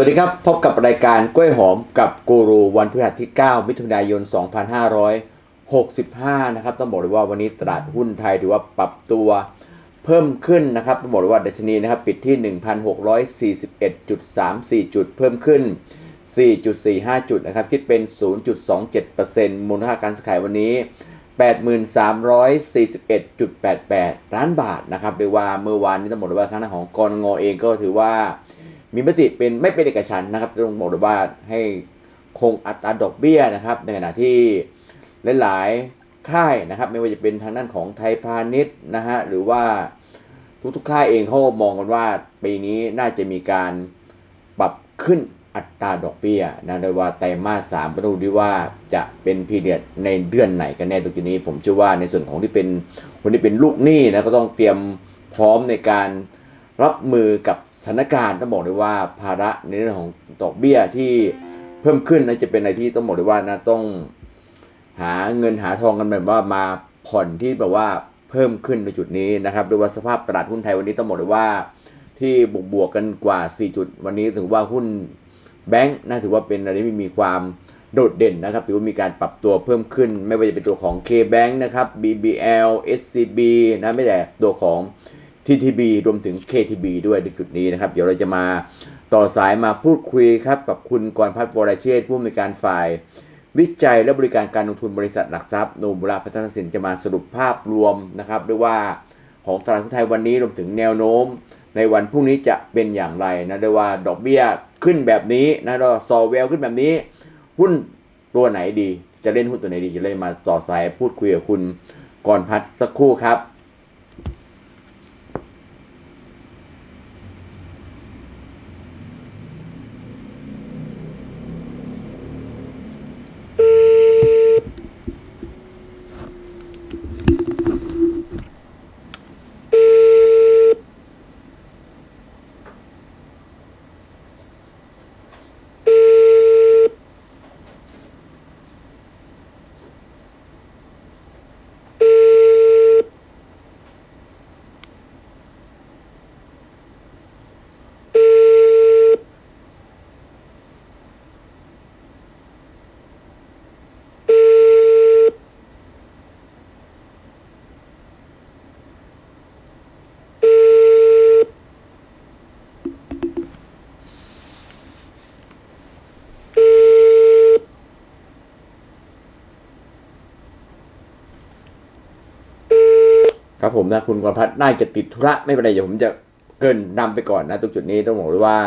วัสดีครับ พบกับรายการกล้วยหอมกับกูรูวันพฤหัสที่ 9 มิถุนายน 2565 นะครับ ต้องบอกเลยว่าวันนี้ตลาดหุ้นไทยถือว่าปรับตัวเพิ่มขึ้นนะครับต้องบอกเลยว่าดัชนีนะครับปิดที่ 1,641.34 จุด เพิ่มขึ้น 4.45 จุดนะครับ คิดเป็น 0.27%มูลค่าการซื้อขายวันนี้ 8341.88 ล้านบาทนะครับเรียกว่าเมื่อวานนี้ต้องบอกเลยว่าทางด้านของกรงเองก็ถือว่า มีมติเป็นไม่เป็นเอกฉันนะครับต้องบอกเลยว่าให้คงอัตราดอกเบี้ยนะครับ ในขณะที่หลายๆค่ายนะครับ ไม่ว่าจะเป็นทางด้านของไทยพาณิชย์นะฮะหรือว่าทุกๆค่ายเองเขามองกันว่าปีนี้น่าจะมีการปรับขึ้นอัตราดอกเบี้ยนะโดยว่าไตรมาสสามก็ดูดีว่าจะเป็นพีเรียดในเดือนไหนกันแน่ตรงจุดนี้ ผมเชื่อว่าในส่วนของที่เป็นคนที่เป็นลูกหนี้นะก็ต้องเตรียมพร้อมในการรับมือกับ สถานการณ์ต้องบอกเลยว่าภาระในเรื่องของดอกเบี้ยที่เพิ่มขึ้นนะจะเป็นอะไรที่ต้องบอกเลยว่านะต้องหาเงินหาทองกันแบบว่ามาผ่อนที่แบบว่าเพิ่มขึ้นในจุดนี้นะครับโดยว่าสภาพตลาดหุ้นไทยวันนี้ต้องบอกเลยว่าที่บวกบวกๆกันกว่า 4 จุด วันนี้ถือว่าหุ้นแบงค์นะถือว่าเป็นอะไรที่มีความโดดเด่นนะครับถือว่ามีการปรับตัวเพิ่มขึ้น ไม่ว่าจะเป็นตัวของ K-Bank นะครับ BBL SCB นะไม่แต่ตัวของ TTB รวมถึง KTB ด้วยในจุดนี้นะครับ เดี๋ยวเราจะมาต่อสายมาพูดคุยครับกับคุณกรพัฒน์วรเชษผู้อำนวยการฝ่าย วิจัยและบริการการลงทุนบริษัทหลักทรัพย์โนบุระพัฒนสินจะมาสรุปภาพรวมนะครับด้วยว่าของตลาดหุ้นไทยวันนี้รวมถึงแนวโน้ม ในวันพรุ่งนี้จะเป็นอย่างไรนะด้วยว่าดอกเบี้ยขึ้นแบบนี้นะแล้วซอเวลขึ้นแบบนี้ หุ้นตัวไหนดี จะเล่นหุ้นตัวไหนดีจะเลยมาต่อสายพูดคุยกับคุณกรพัฒน์สักครู่ครับ ครับผมนะคุณกรพัฒน์น่าจะติดธุระไม่เป็นไรเดี๋ยวผมจะเกินนำไปก่อนนะตรงจุดนี้ต้องบอกเลยว่า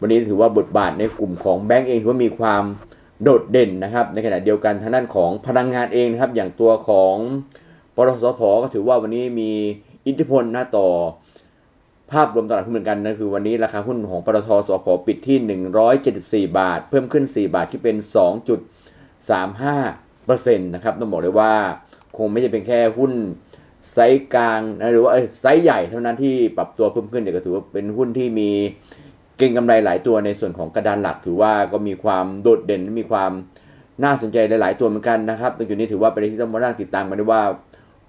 วันนี้ถือว่าบทบาทในกลุ่มของแบงก์เองถือว่ามีความโดดเด่นนะครับ ในขณะเดียวกันทางด้านของพลังงานเองนะครับ อย่างตัวของปตทสพก็ถือว่าวันนี้มีอิทธิพลนะต่อภาพรวมตลาดหุ้นเหมือนกันนะคือวันนี้ราคาหุ้นของปตทสพปิดที่ 174 บาท เพิ่มขึ้น 4 บาทที่เป็น 2.35%นะครับต้องบอกเลยว่า คงไม่ใช่เป็นแค่หุ้น ไซส์กลางนะหรือว่าไซส์ใหญ่เท่านั้นที่ปรับตัวเพิ่มขึ้นเนี่ยก็ถือว่าเป็นหุ้นที่มีเก่งกำไรหลายตัวในส่วนของกระดานหลัก ถือว่าก็มีความโดดเด่นมีความน่าสนใจหลาย ๆ ตัวเหมือนกันนะครับตรงจุดนี้ถือว่าเป็นที่ต้องมานั่งติดตามกันด้วยว่า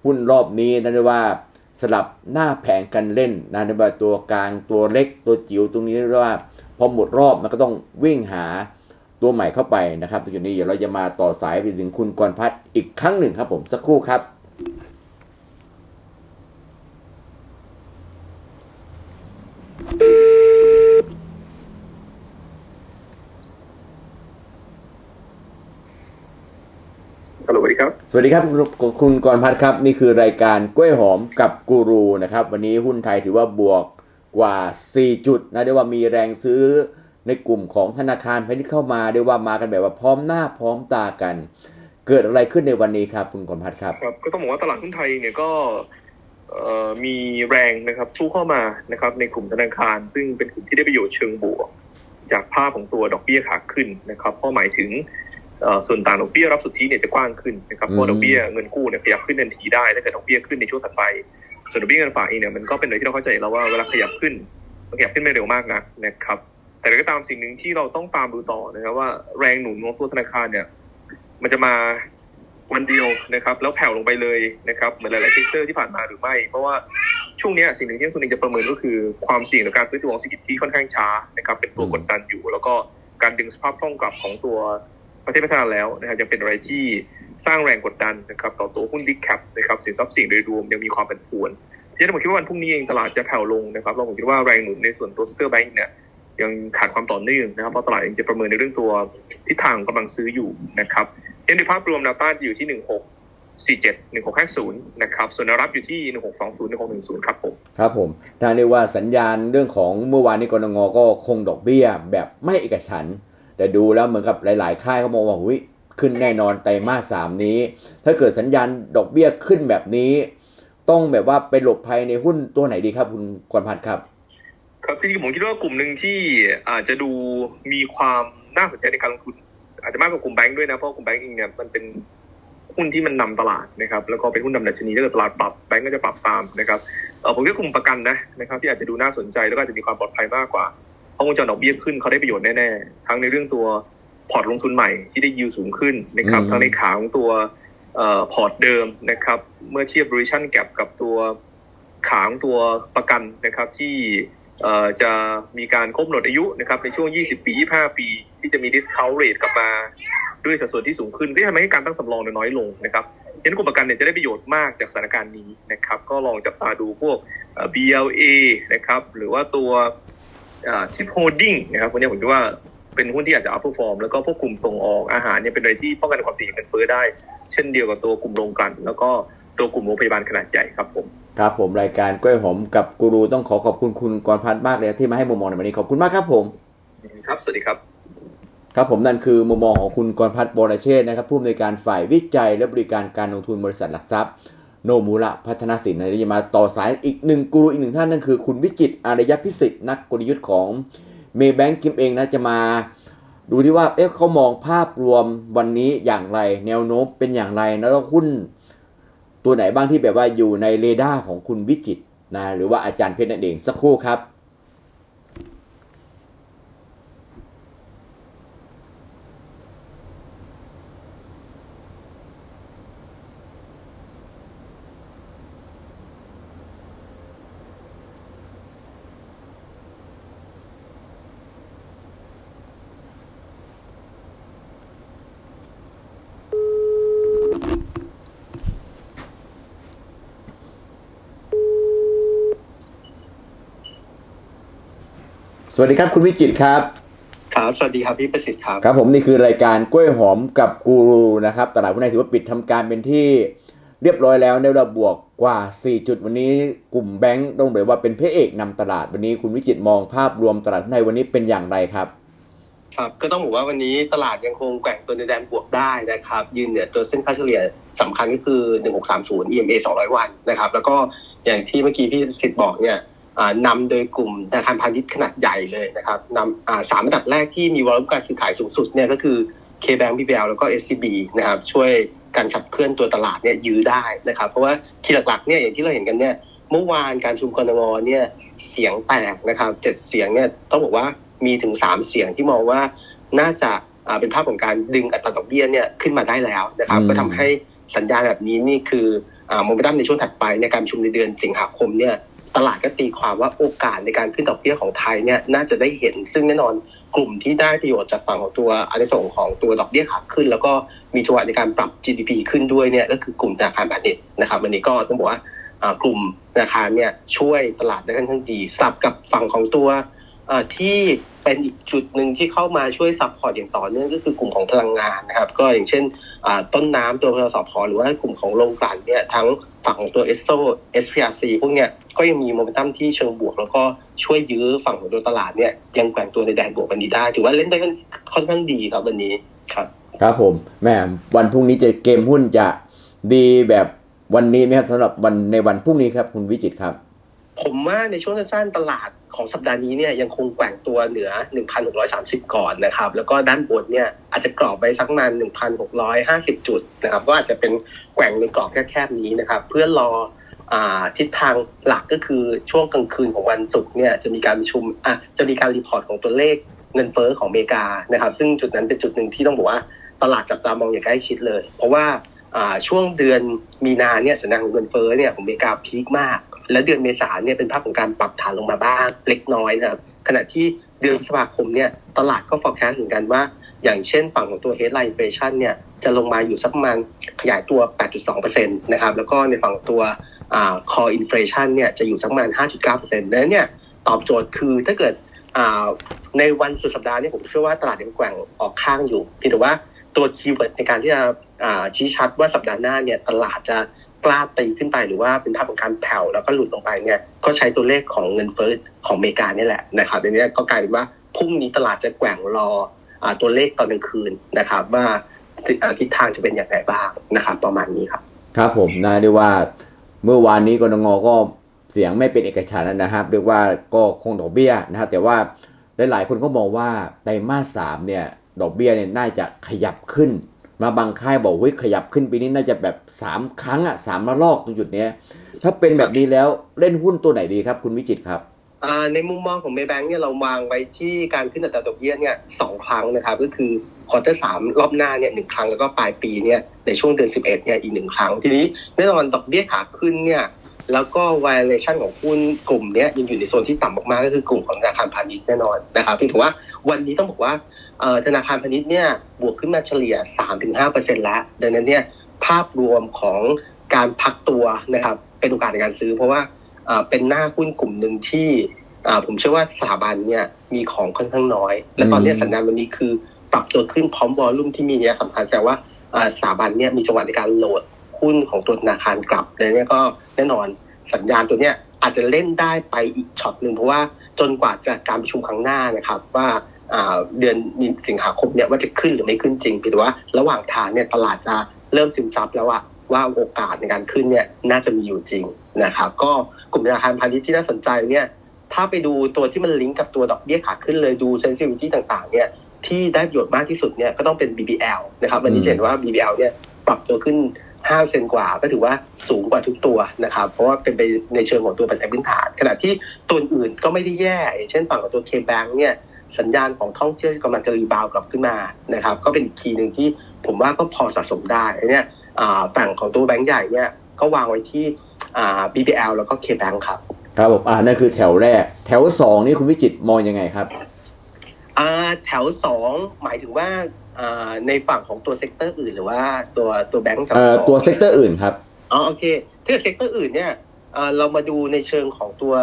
หุ้นรอบนี้นั่นเรียกว่าสลับหน้าแผงกันเล่นนะในว่าตัวกลางตัวเล็กตัวจิ๋วตรงนี้เรียกว่าพอหมดรอบมันก็ต้องวิ่งหาตัวใหม่เข้าไปนะครับตรงจุดนี้เดี๋ยวเราจะมาต่อสายไปถึงคุณกรพัฒน์อีกครั้งหนึ่งครับผมสักครู่ครับ ฮัลโหลสวัสดีครับ สวัสดีครับ คุณคุณกรพัฒน์ครับ นี่คือรายการกล้วยหอมกับกูรูนะครับ วันนี้หุ้นไทยถือว่าบวกกว่า 4 จุดนะเรียกว่ามีแรงซื้อในกลุ่มของธนาคารพาณิชย์เข้ามาเรียกว่ามากันแบบว่าพร้อมหน้าพร้อมตากัน เกิดอะไรขึ้นในวันนี้ครับ คุณกรพัฒน์ครับ ครับ ก็ต้องบอกว่าตลาดหุ้นไทยเนี่ยก็เอ่อ มีแรงนะครับสู้เข้ามานะครับในกลุ่มธนาคาร ซึ่งเป็นกลุ่มที่ได้ประโยชน์เชิงบวก จากภาพของตัวดอกเบี้ยขาขึ้นนะครับเพราะหมายถึงเอ่อส่วนต่างดอกเบี้ยรับสุทธิเนี่ยจะกว้างขึ้นนะครับเพราะดอกเบี้ยเงินกู้เนี่ยขยับขึ้นทันทีได้ถ้าเกิดดอกเบี้ยขึ้นในช่วงถัดไป ส่วนดอกเบี้ยเงินฝากเองเนี่ยมันก็เป็นอะไรที่เราเข้าใจแล้วว่าเวลาขยับขึ้นมันขยับขึ้นไม่เร็วมากนะนะครับ แต่ก็ตามสิ่งหนึ่งที่เราต้องตามดูต่อนะครับว่าแรงหนุนของตัวธนาคารเนี่ย มันจะมา วันเดียวนะครับ แล้วแผ่วลงไปเลยนะครับเหมือนหลายๆเซกเตอร์ที่ผ่านมาหรือไม่ เพราะว่าช่วงนี้สิ่งหนึ่งที่นักลงทุนเองจะประเมินก็คือความเสี่ยงในการซื้อตัวของเศรษฐกิจที่ค่อนข้างช้านะครับเป็นตัวกดดันอยู่ แล้วก็การดึงสภาพคล่องกลับของตัวประเทศพัฒนาแล้วนะครับยังเป็นอะไรที่สร้างแรงกดดันนะครับต่อตัวหุ้นดิแคปนะครับสินทรัพย์เสี่ยงโดยรวมยังมีความผันผวนที่ผมคิดว่าวันพรุ่งนี้เองตลาดจะแผ่วลงนะครับแล้วผมคิดว่าแรงหนุนในส่วนตัวสเตอร์แบงก์เนี่ย ยังขาดความต่อเนื่องนะครับเพราะตลาดเองจะประเมินในเรื่องตัวทิศทางกำลังซื้ออยู่นะครับเอ็นในภาพรวมแนวต้านจะอยู่ที่ 16 47 1650 นะครับ ส่วนแนวรับอยู่ที่ 1620 1610 ครับผม ครับผมถ้าเรียกว่าสัญญาณเรื่องของเมื่อวานนี้กรงก็คงดอกเบี้ยแบบไม่เอกฉัน แต่ดูแล้วเหมือนกับหลาย ๆ ค่ายเขามองว่าหุ้ยขึ้นแน่นอนไตรมาสสามนี้ ถ้าเกิดสัญญาณดอกเบี้ยขึ้นแบบนี้ ต้องแบบว่าไปหลบภัยในหุ้นตัวไหนดีครับคุณกวนพัฒน์ครับ ครับจริงๆผมคิดว่ากลุ่มหนึ่งที่อาจจะดูมีความน่าสนใจในการลงทุน อาจจะมากกว่ากลุ่มแบงค์ด้วยนะเพราะกลุ่มแบงค์เองเนี่ยมันเป็นหุ้นที่มันนำตลาดนะครับแล้วก็เป็นหุ้นนำดัชนีถ้าเกิดตลาดปรับแบงค์ก็จะปรับตามนะครับเออผมคิดว่ากลุ่มประกันนะนะครับที่อาจจะดูน่าสนใจแล้วก็อาจจะมีความปลอดภัยมากกว่าเพราะวงจรดอกเบี้ยขึ้นเขาได้ประโยชน์แน่ๆทั้งในเรื่องตัวพอร์ตลงทุนใหม่ที่ได้ยิวสูงขึ้นนะครับอืมทั้งในขาของตัวเอ่อพอร์ตเดิมนะครับเมื่อเทียบ duration gap กับตัวขาของตัวประกันนะครับที่เอ่อ จะมีการครบหมดอายุนะครับในช่วง 20 ปี 25 ปี ที่จะมี discount rate กลับมาด้วยสัดส่วนที่สูงขึ้นก็ทำให้การตั้งสำรองน้อยลงนะครับฉะนั้นกลุ่มประกันเนี่ยจะได้ประโยชน์มากจากสถานการณ์นี้นะครับ ก็ลองจับตาดูพวก BLA นะครับหรือว่าตัวชิปโฮดดิ้งนะครับวกเนี้ผมคิดว่าเป็นหุ้นที่อาจจะ outperform แล้วก็พวกกลุ่มส่งออกอาหารเนี่ยเป็นอะไรที่ป้องกันความเสี่ยงเงินเฟ้อได้ เช่นเดียวกับตัวกลุ่มโรงกลั่นแล้วก็ ตัวกลุ่มโรงพยาบาลขนาดใหญ่ครับผมครับผมรายการกล้วยหอมกับกูรูต้องขอขอบคุณคุณกรพัฒน์มากเลยที่มาให้มุมมองในวันนี้ขอบคุณมากครับผมครับสวัสดีครับ ครับผมนั่นคือมุมมองของคุณกรพัฒน์บรเชษฐ์นะครับผู้อำนวยการฝ่ายวิจัยและบริการการลงทุนบริษัทหลักทรัพย์โนมูระพัฒนาสินนะจะมาต่อสายอีกหนึ่งกูรูอีกหนึ่งท่านนั่นคือ คุณวิจิตรอารยพิสิทธิ์นักกลยุทธ์ของเมย์แบงค์คิมเองนะจะมาดูที่ว่าเอ๊ะเขามองภาพรวมวันนี้อย่างไร แนวโน้มเป็นอย่างไรแล้วก็หุ้น ตัวไหนบ้างที่แบบว่าอยู่ในเรดาร์ของคุณวิจิตนะหรือว่าอาจารย์เพชรนั่นเองสักครู่ครับ สวัสดีครับคุณวิจิตรครับครับสวัสดีครับพี่ประสิทธิ์ครับครับผมนี่คือรายการกล้วยหอมกับกูรูนะครับตลาดหุ้นไทยถือว่าปิดทำการเป็นที่เรียบร้อยแล้วในระบวกกว่า 4 จุดวันนี้กลุ่มแบงก์ต้องบอกว่าเป็นพระเอกนำตลาดวันนี้คุณวิจิตรมองภาพรวมตลาดหุ้นไทยวันนี้เป็นอย่างไรครับครับก็ต้องบอกว่าวันนี้ตลาดยังคงแกว่งตัวในแดนบวกได้นะครับยืนเหนือตัวเส้นค่าเฉลี่ยสำคัญก็คือ 1630 EMA 200 วันนะครับแล้วก็อย่างที่เมื่อกี้พี่สิทธิ์บอกเนี่ยอ่า นำโดยกลุ่มธนาคารพาณิชย์ขนาดใหญ่เลยนะครับนำอ่าสามอันดับแรกที่มีวอลุ่มการซื้อขายสูงสุดเนี่ยก็คือ KBank BBL แล้วก็ SCB นะครับช่วยการขับเคลื่อนตัวตลาดเนี่ยยื้อได้นะครับ เพราะว่าคีย์หลักๆเนี่ยอย่างที่เราเห็นกันเนี่ยเมื่อวานการประชุมกรงเนี่ยเสียงแตกนะครับเจ็ดเสียงเนี่ยต้องบอกว่ามีถึงสามเสียงที่มองว่าน่าจะอ่าเป็นภาพของการดึงอัตราดอกเบี้ยเนี่ยขึ้นมาได้แล้วนะครับอืมก็ทำให้สัญญาณแบบนี้นี่คือโมเมนตัมในช่วงถัดไปในการประชุมในเดือนสิงหาคมเนี่ย ตลาดก็ตีความว่าโอกาสในการขึ้นดอกเบี้ยของไทยเนี่ยน่าจะได้เห็น ซึ่งแน่นอนกลุ่มที่ได้ประโยชน์จากฝั่งของตัวอันส่งของตัวดอกเบี้ยขาขึ้น แล้วก็มีจังหวะในการปรับ GDP ขึ้นด้วยเนี่ยก็คือกลุ่มธนาคารพาณิชย์นะครับวันนี้ก็ต้องบอกว่ากลุ่มธนาคารเนี่ยช่วยตลาดได้ค่อนข้างดีสับกับฝั่งของตัวที่เป็นอีกจุดหนึ่งที่เข้ามาช่วยซัพพอร์ตอย่างต่อเนื่องก็คือกลุ่มของพลังงานนะครับ ก็อย่างเช่นต้นน้ำตัวพสพหรือว่ากลุ่มของโรงกลั่นเนี่ยทั้งฝั่งของตัวเอสโซ SPRC พวกเนี้ย ก็ยังมีโมเมนตัมที่เชิงบวก แล้วก็ช่วยยื้อฝั่งของตัวตลาดเนี่ยยังแกว่งตัวในแดนบวกวันนี้ได้ ถือว่าเล่นได้ค่อนข้างดีครับวันนี้ครับ ครับผมแหม่วันพรุ่งนี้จะเกมหุ้นจะดีแบบวันนี้ไหมครับสำหรับวันในวันพรุ่งนี้ครับ คุณวิจิตรครับ ผมว่าในช่วงสั้นๆตลาดของสัปดาห์นี้เนี่ยยังคงแกว่งตัวเหนือ 1,630 ก่อนนะครับ แล้วก็ด้านบนเนี่ยอาจจะกรอบไปสักประมาณ1,650 จุดนะครับ ก็อาจจะเป็นแกว่งในกรอบแคบๆนี้นะครับ เพื่อรออ่า ทิศทางหลักก็คือช่วงกลางคืนของวันศุกร์เนี่ยจะมีการประชุมอะจะมีการรีพอร์ตของตัวเลขเงินเฟ้อของอเมริกานะครับซึ่งจุดนั้นเป็นจุดหนึ่งที่ต้องบอกว่าตลาดจับตามองอย่างใกล้ชิดเลย เพราะว่าช่วงเดือนมีนาเนี่ยสัญญาณของเงินเฟ้อเนี่ยของอเมริกาพีคมาก และเดือนเมษาเนี่ยเป็นภาพของการปรับฐานลงมาบ้างเล็กน้อยนะครับขณะที่เดือนพฤษภาคมเนี่ยตลาดก็ forecast เหมือนกันว่า อย่างเช่นฝั่งของตัว headline inflation เนี่ยจะลงมาอยู่สักประมาณขยายตัว 8.2%นะครับแล้วก็ในฝั่งตัว ของตัวอ่า core inflation เนี่ยจะอยู่สักประมาณ 5.9%ดังนั้นเนี่ยตอบโจทย์คือถ้าเกิดอ่าในวันสุดสัปดาห์นี่ผมเชื่อว่าตลาดยังแกว่งออกข้างอยู่เพียงแต่ว่าตัวคีย์เวิร์ดในการที่จะอ่าชี้ชัดว่าสัปดาห์หน้าเนี่ยตลาดจะกล้าตีขึ้นไปหรือว่าเป็นภาพของการแผ่วแล้วก็หลุดลงไปเนี่ยก็ใช้ตัวเลขของเงินเฟ้อของอเมริกานี่แหละนะครับดังนี้ก็กลายเป็นว่าพรุ่งนี้ตลาดจะแกว่งรออ่าตัวเลขตอนกลางคืนนะครับว่าอ่าทิศทางจะเป็นอย่างไรบ้างนะครับประมาณนี้ครับ ครับผมนะเรียกว่า เมื่อวานนี้กรงก็เสียงไม่เป็นเอกฉันนะครับ เรียกว่าก็คงดอกเบี้ยนะครับ แต่ว่าหลายๆคนก็มองว่าไตรมาสสามเนี่ยดอกเบี้ยเนี่ยน่าจะขยับขึ้น มาบางค่ายบอกว่าขยับขึ้นปีนี้น่าจะแบบ 3 ครั้งอะสามระลอกตรงจุดเนี้ยถ้าเป็นแบบนี้แล้วเล่นหุ้นตัวไหนดีครับ คุณวิจิตครับ ในมุมมองของเมย์แบงค์เนี่ยเราวางไว้ที่การขึ้นอัตราดอกเบี้ยเนี่ยสองครั้งนะครับ ก็คือควอเตอร์สามรอบหน้าเนี่ยหนึ่งครั้งแล้วก็ปลายปีเนี่ยในช่วงเดือนสิบเอ็ดเนี่ยอีกหนึ่งครั้ง ทีนี้แน่นอนดอกเบี้ยขาขึ้นเนี่ยแล้วก็ valuation ของหุ้นกลุ่มนี้ยังอยู่ในโซนที่ต่ำมาก ๆ ก็คือกลุ่มของธนาคารพาณิชย์แน่นอนนะครับเพียงแต่ว่าวันนี้ต้องบอกว่าธนาคารพาณิชย์เนี่ยบวกขึ้นมาเฉลี่ย 3-5%แล้ว ดังนั้นเนี่ยภาพรวมของการพักตัวนะครับเป็นโอกาสในการซื้อเพราะว่า เอ่อเป็นหน้าหุ้นกลุ่มหนึ่งที่อ่าผมเชื่อว่าสถาบันเนี่ยมีของค่อนข้างน้อย และตอนเนี้ยอืมสัญญาณวันนี้คือปรับตัวขึ้นพร้อมวอลลุ่มที่มีเนี่ยสำคัญแสดงว่าอ่าสถาบันเนี่ยมีจังหวะในการโหลดหุ้นของตัวธนาคารกลับดังนั้นเนี่ยก็แน่นอนสัญญาณตัวเนี้ยอาจจะเล่นได้ไปอีกช็อตหนึ่งเพราะว่าจนกว่าจะการประชุมครั้งหน้านะครับว่าอ่าเดือนมีสิงหาคมเนี่ยว่าจะขึ้นหรือไม่ขึ้นจริงเพียงแต่ว่าระหว่างทางเนี่ยตลาดจะเริ่มซึมซับแล้วอะ ว่าโอกาสในการขึ้นเนี่ยน่าจะมีอยู่จริงนะครับ ก็กลุ่มธนาคารพาณิชย์ที่น่าสนใจเนี่ยถ้าไปดูตัวที่มันลิงก์กับตัวดอกเบี้ยขาขึ้นเลยดูเซนซิ v i ตี้ต่างๆเนี่ยที่ได้ประโยชน์มากที่สุดเนี่ยก็ต้องเป็น BBL นะครับวันนี้เห็นว่า BBL เนี่ยปรับตัวขึ้น5เซนกว่าก็ถือว่าสูงกว่าทุกตัวนะครับ เพราะว่าเป็นไปในเชิงของตัวปัจจัยพื้นฐาน ขณะที่ตัวอื่นก็ไม่ได้แย่อย่างเช่นฝั่งของตัว K-Bank เนี่ยสัญญาณของท่องเที่ยวกำลังจะรีบาวกลับขึ้นมานะครับ ก็เป็นอีกคีย์หนึ่งที่ผมว่าก็พอสะสมได้อันเนี่ยอ่า ฝั่งของตัวแบงก์ใหญ่เนี่ยก็วางไว้ที่อ่า BBL แล้วก็ K-Bank ครับครับผมอ่านั่นคือแถวแรก แถวสองนี่คุณวิจิตรมองยังไงครับอ่าแถวสองหมายถึงว่าอ่าในฝั่งของตัวเซกเตอร์อื่น หรือว่าตัวตัวแบงก์จำเอ่อสองตัวเซกเตอร์อื่นครับอ๋อโอเคถ้าเซกเตอร์อื่นเนี่ยอ่าเรามาดูในเชิงของตัว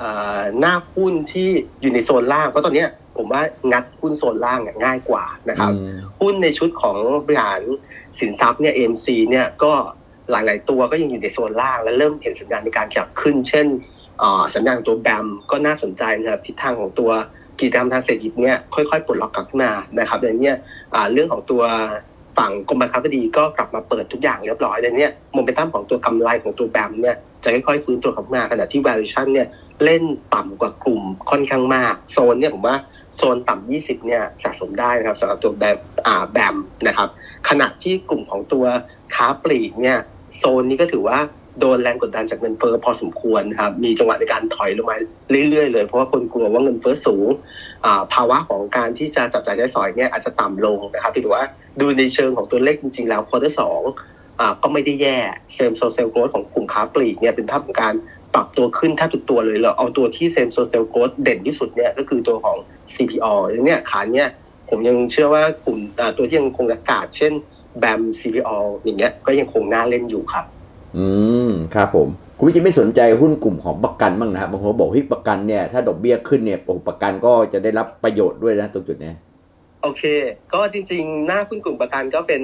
อ่าหน้าหุ้นที่อยู่ในโซนล่าง เพราะตอนเนี้ยผมว่างัดหุ้นโซนล่างเนี่ยง่ายกว่านะครับอืมหุ้นในชุดของบริหาร สินทรัพย์เนี่ย AMC เนี่ยก็หลาย ๆ ตัวก็ยังอยู่ในโซนล่าง และเริ่มเห็นสัญญาณในการขยับขึ้น เช่นอ่าสัญญาณของตัวแบมก็น่าสนใจนะครับทิศทางของตัวกิจกรรมทางเศรษฐกิจเนี่ยค่อยๆปลดล็อกกลับขึ้นมานะครับอย่างนเนี่ยอ่าเรื่องของตัว ฝั่งกรมบังคับคดีก็กลับมาเปิดทุกอย่างเรียบร้อยดังนั้นเนี่ยโมเมนตัมของตัวกำไรของตัวแบมเนี่ยจะค่อยๆฟื้นตัวกลับมาขณะที่ valuation เนี่ยเล่นต่ำกว่ากลุ่มค่อนข้างมาก โซนเนี่ยผมว่าโซนต่ำ20 เนี่ยสะสมได้นะครับสำหรับตัวแบบอ่าแบมนะครับขณะที่กลุ่มของตัวค้าปลีกเนี่ยโซนนี้ก็ถือว่าโดนแรงกดดันจากเงินเฟ้อพอสมควรนะครับ มีจังหวะในการถอยลงมาเรื่อยๆ เลย เพราะว่าคนกลัวว่าเงินเฟ้อสูง ภาวะของการที่จะจับจ่ายใช้สอยเนี่ยอาจจะต่ำลงนะครับที่ถือว่า ดูในเชิงของตัวเลขจริง ๆ แล้วควอเตอร์สองก็ไม่ได้แย่เซมโซเซลโกรดของกลุ่มค้าปลีกเนี่ยเป็นภาพของการปรับตัวขึ้นแทบทุกตัวเลยเราเอาตัวที่เซมโซเซลโกรดเด่นที่สุดเนี่ยก็คือตัวของ CPO อย่างเนี้ยขาเนี้ยผมยังเชื่อว่ากลุ่มตัวที่ยังคงอากาศ เช่นแบม CPO อย่างเงี้ยก็ยังคงน่าเล่นอยู่ครับ อืมครับผมคุณวิจิตไม่สนใจหุ้นกลุ่มของประกันบ้างนะครับบางคนบอกฮ้ยประกันเนี่ยถ้าดอกเบี้ยขึ้นเนี่ยโอ้ประกันก็จะได้รับประโยชน์ด้วยนะตรงจุดเนี้ย โอเค ก็จริงๆ หน้าหุ้นกลุ่มประกันก็เป็น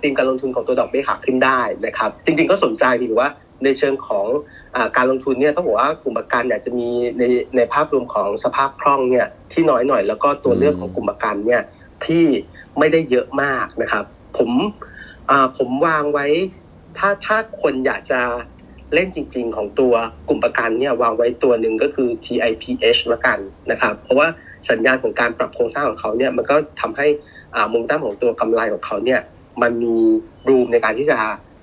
ธีมการลงทุนของตัวดอกเบี้ยขาขึ้นได้นะครับ จริงๆก็สนใจดีว่าในเชิงของอการลงทุนเนี่ยต้องบอกว่ากลุ่มประกันเนี่ยจะมีในในภาพรวมของสภาพคล่องเนี่ยที่น้อยหน่อยแล้วก็ตัวเลือกของกลุ่มประกันเนี่ยที่ไม่ได้เยอะมากนะครับ ผมผมวางไว้ ถ้าถ้าคนอยากจะ เล่นจริง ๆ ของตัวกลุ่มประกันเนี่ยวางไว้ตัวหนึ่งก็คือ TIPH ละกันนะครับ เพราะว่าสัญญาณของการปรับโครงสร้างของเขาเนี่ยมันก็ทำให้มุมด้านของตัวกำไรของเขาเนี่ยมันมีรูมในการที่จะ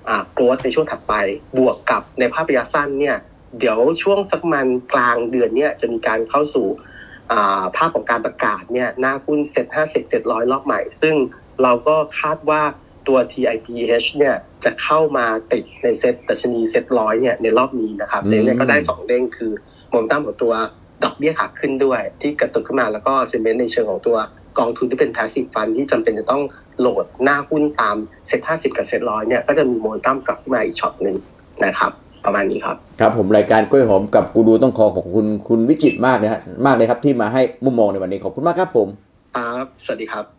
อ่าโกรธในช่วงถัดไป บวกกับในภาพระยะสั้นเนี่ยเดี๋ยวช่วงสักมันกลางเดือนเนี่ยจะมีการเข้าสู่อ่าภาพของการประกาศเนี่ยหน้าหุ้นเซ็ตห้าสิบเซ็ตร้อยรอบใหม่ ซึ่งเราก็คาดว่า ตัว TIPH เนี่ยจะเข้ามาติดในเซ็ตดัชนีเซ็ตร้อยเนี่ยในรอบนี้นะครับอืมในนี้ก็ได้สองเด้งคือโมเมนตัมของตัวดอกเบี้ยขาขึ้นด้วย ที่กระตุกขึ้นมาแล้วก็เซนเมนต์ในเชิงของตัวกองทุนที่เป็น passive fund ที่จำเป็นจะต้องโหลดหน้าหุ้นตามเซ็ตห้าสิบกับเซ็ตร้อยเนี่ยก็จะมีโมเมนตัมกลับขึ้นมาอีกช็อตหนึ่งนะครับ ประมาณนี้ครับ ครับผมรายการกล้วยหอมกับกูรูต้องขอขอบคุณคุณวิจิตรมากนะฮะมากเลยครับที่มาให้มุมมองในวันนี้ขอบคุณมากครับผมครับสวัสดีครับ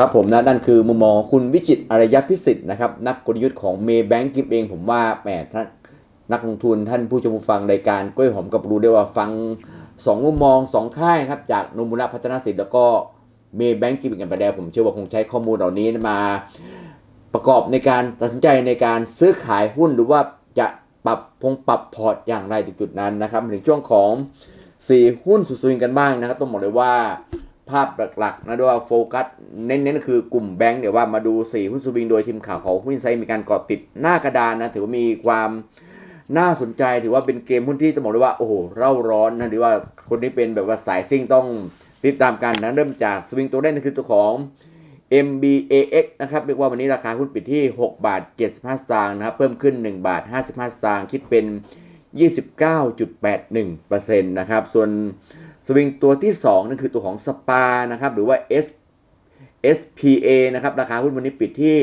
ครับผมนะนั่นคือมุมมองขอคุณวิจิตอารยพิสิทธิ์นะครับนักกลยุทธ์ของเมย์แบงก์กิมเองผมว่าแหมท่านนักลงทุนท่านผู้ชมผู้ฟังรายการกล้วยหอมกับรู้ได้ว่าฟังสองมุมมองสองค่ายครับจากนมุระพัฒนาสิทธิ์แล้วก็เมย์แบงก์กิมกันไปแล้วผมเชื่อว่าคงใช้ข้อมูลเหล่านี้มาประกอบในการตัดสินใจในการซื้อขายหุ้นหรือว่าจะปรับพงปรับพอร์ตอย่างไรถึงจุดนั้นนะครับถึงช่วงของสี่หุ้นสุดสวิงกันบ้างนะครับต้องบอกเลยว่า ภาพหลักๆนะด้วยโฟกัสเน้นๆคือกลุ่มแบงค์เดี๋ยวว่ามาดูสี่หุ้นสวิงโดยทีมข่าวของหุ้นไซต์มีการเกาะติดหน้ากระดานนะถือว่ามีความน่าสนใจถือว่าเป็นเกมหุ้นที่ต้องบอกเลยว่าโอ้โหเร่าร้อนนะหรือว่าคนที่เป็นแบบว่าสายซิ่งต้องติดตามกันนะเริ่มจากสวิงตัวแรกนั่นคือตัวของ MBAX นะครับเรียกว่าวันนี้ราคาหุ้นปิดที่ 6 บาท 75 สตางค์นะครับเพิ่มขึ้น 1 บาท 55 สตางค์คิดเป็น 29.81%นะครับส่วน สวิงตัวที่2นั่นคือตัวของสปานะครับหรือว่า S SPA นะครับราคาหุ้นวันนี้ปิดที่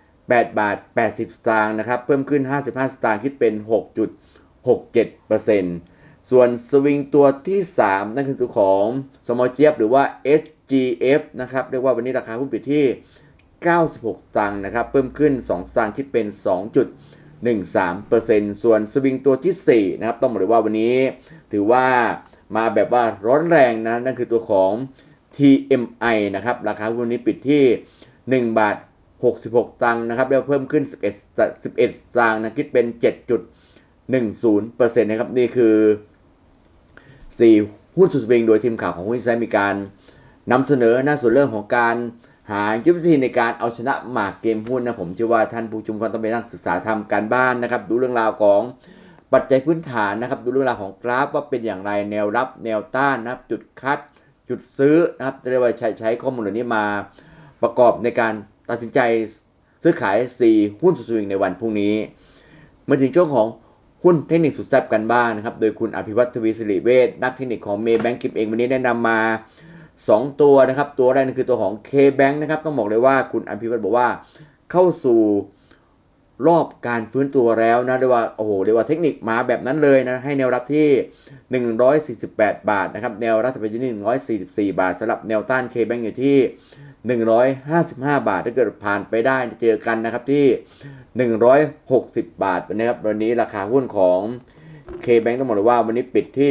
8 บาท 80 สตางค์นะครับเพิ่มขึ้น 55 สตางค์คิดเป็น 6.67%ส่วนสวิงตัวที่ 3 นั่นคือตัวของสมอเจียบหรือว่า SGF นะครับเรียกว่าวันนี้ราคาหุ้นปิดที่ 96 สตางค์นะครับเพิ่มขึ้น 2 สตางค์คิดเป็น 2.13%ส่วนสวิงตัวที่4นะครับต้องบอกเลยว่าวันนี้ถือว่า มาแบบว่าร้อนแรงนะนั่นคือตัวของ TMI นะครับราคาหุ้นนี้ปิดที่ 1 บาท 66 ตังค์นะครับแล้วเพิ่มขึ้น 11 11ตางค์นะคิดเป็น 7.10%นะครับนี่คือ 4 หุ้นสุดสวิงโดยทีมข่าวของหุ้นไซด์มีการนำเสนอหน้าส่วนเรื่องของการหายุทธวิธีในการเอาชนะหมากเกมหุ้นนะผมเชื่อว่าท่านผู้ชมฟังต้องไปนั่งศึกษาทำการบ้านนะครับ ดูเรื่องราวของ ปัจจัยพื้นฐานนะครับ ดูเรื่องราวของกราฟว่าเป็นอย่างไรแนวรับแนวต้านนะครับ จุดคัด จุดซื้อนะครับเรียกว่าใช้ใช้ข้อมูลเหล่านี้มาประกอบในการตัดสินใจซื้อขาย 4 หุ้นสุดสวิงในวันพรุ่งนี้มาถึงช่วงของหุ้นเทคนิคสุดแซ่บกันบ้างนะครับ โดยคุณอภิวัตทวีสิริเวชนักเทคนิคของเมย์แบงกิมเองวันนี้แนะนำมา 2 ตัวนะครับ ตัวแรกนั่นคือตัวของ K-Bank นะครับ ต้องบอกเลยว่าคุณอภิวัตบอกว่าเข้าสู่ รอบการฟื้นตัวแล้วนะเรียกว่าโอ้โหเรียกว่าเทคนิคมาแบบนั้นเลยนะให้แนวรับที่ 148 บาทนะครับแนวรับจะเป็นที่144 บาทสำหรับแนวต้าน K-Bank อยู่ที่ 155 บาทถ้าเกิดผ่านไปได้เจอกันนะครับที่ 160 บาทนะครับวันนี้ราคาหุ้นของ K-Bank ต้องบอกเลยว่าวันนี้ปิดที่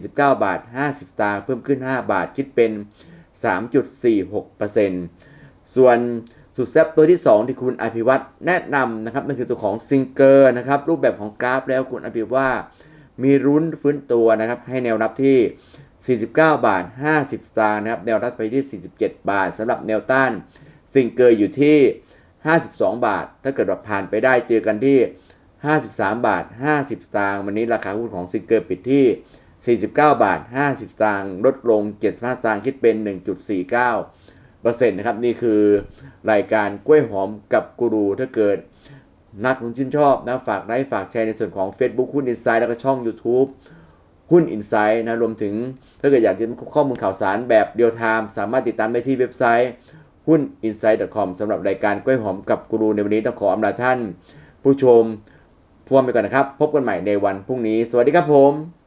149 บาท 50ตางค์เพิ่มขึ้น 5 บาทคิดเป็น 3.46%ส่วน สุดแซบตัวที่ 2 ที่คุณอภิวัตแนะนำนะครับนั่นคือตัวของซิงเกอร์นะครับรูปแบบของกราฟแล้วคุณอภิวัตว่ามีรุ้นฟื้นตัวนะครับให้แนวรับที่ 49 บาท 50 สตางค์นะครับแนวรับไปที่ 47 บาทสำหรับแนวต้านซิงเกอร์อยู่ที่ 52 บาท ถ้าเกิดว่าผ่านไปได้เจอกันที่ 53 บาท 50 สตางค์วันนี้ราคาหุ้นของซิงเกอร์ปิดที่ 49 บาท 50 สตางค์ลดลง 75 สตางค์คิดเป็น 1.49 เปอร์เซ็นต์นะครับนี่คือรายการกล้วยหอมกับกูรูถ้าเกิดนักลงชื่นชอบนะฝากไลค์ฝากแชร์ในส่วนของ Facebook หุ้นอินไซด์แล้วก็ช่อง YouTube หุ้นอินไซด์นะรวมถึงถ้าเกิดอยากจะข้อมูลข่าวสารแบบเดียวไทม์สามารถติดตามได้ที่เว็บไซต์หุ้น insight.com สำหรับรายการกล้วยหอมกับกูรูในวันนี้ต้องขออำลาท่าน ผู้ชมพวงไปก่อนนะครับ พบกันใหม่ในวันพรุ่งนี้ สวัสดีครับผม